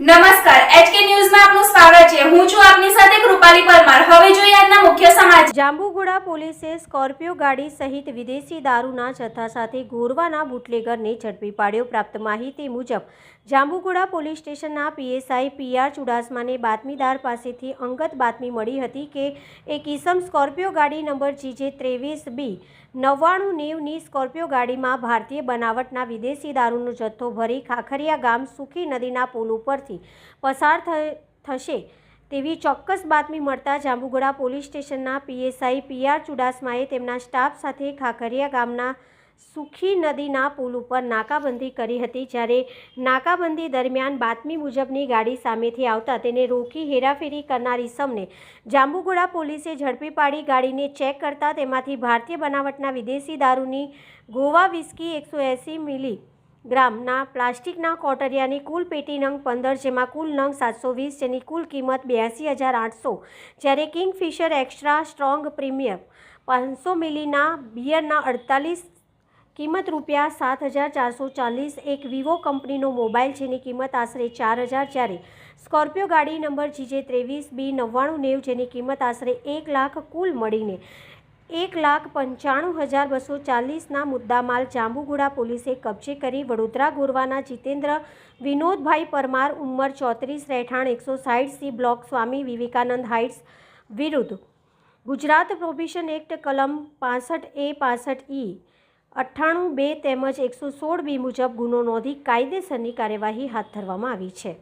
નમસ્કાર એચકે ન્યૂઝમાં આપનું સ્વાગત છે. હું છું આપની સાથે કૃપાલી પરમાર. હવે જોઈએ આજના મુખ્ય સમાચાર. જાંબુગુડા પોલીસે સ્કોર્પિયો ગાડી સહિત વિદેશી દારૂના જથ્થા સાથે ગોરવાના બુટલેગરને ઝડપી પાડ્યો. પ્રાપ્ત માહિતી મુજબ, જાંબુગોડા પોલીસ સ્ટેશનના પીએસઆઈ પીઆર ચુડાસમાને બાતમીદાર પાસેથી અંગત બાતમી મળી હતી કે, એક ઈસમ સ્કોર્પિયો ગાડી નંબર જીજે ત્રેવીસ બી નવ્વાણું નેવની સ્કોર્પિયો ગાડીમાં ભારતીય બનાવટના વિદેશી દારૂનો જથ્થો ભરી ખાખરિયા ગામ સુખી નદીના પુલ ઉપરથી પસાર થશે તેવી ચોક્કસ બાતમી મળતા જાંબુગોડા પોલીસ સ્ટેશનના પીએસઆઈ પીઆર ચુડાસમાએ તેમના સ્ટાફ સાથે ખાખરિયા ગામના સુખી નદીના પુલ ઉપર નાકાબંધી કરી હતી. જ્યારે નાકાબંધી દરમિયાન બાતમી મુજબની ગાડી સામેથી આવતા તેને રોકી હેરાફેરી કરનાર ઇસમને જાંબુગોડા પોલીસે ઝડપી પાડી ગાડીને ચેક કરતા તેમાંથી ભારતીય બનાવટના વિદેશી દારૂની ગોવા વિસ્કી એકસો એંસી મિલી ગ્રામના પ્લાસ્ટિકના કોટરિયાની કુલ પેટી નંગ પંદર, જેમાં કુલ નંગ સાતસો વીસ, જેની કુલ કિંમત બ્યાસી હજાર આઠસો. જ્યારે કિંગફિશર એક્સ્ટ્રા સ્ટ્રોંગ પ્રીમિયમ પાંચસો મિલીના બિયરના અડતાલીસ, કિંમત રૂપિયા સાત હજાર ચારસો ચાલીસ, એક વિવો કંપનીનો મોબાઈલ, જેની કિંમત આશરે ચાર હજાર, જ્યારે સ્કોર્પિયો ગાડી નંબર જીજે ત્રેવીસ બી નવ્વાણું નેવ, જેની કિંમત આશરે એક લાખ કુલ મળીને એક લાખ પંચાણું હજાર બસો ચાલીસના મુદ્દામાલ જાંબુગુડા પોલીસે કબજે કરી વડોદરા ગોરવાના જીતેન્દ્ર વિનોદભાઈ પરમાર ઉંમર ચોત્રીસ, રહેઠાણ એકસો સાઠ, C block Swami Vivekanand heights વિરુદ્ધ. ગુજરાત પ્રોબિશન એક્ટ કલમ પાસઠ એ, પાસઠ ઈ, અઠ્ઠાણું બે તેમજ એકસો સોળ બી મુજબ ગુનો નોંધી કાયદેસરની કાર્યવાહી હાથ ધરવામાં આવી છે.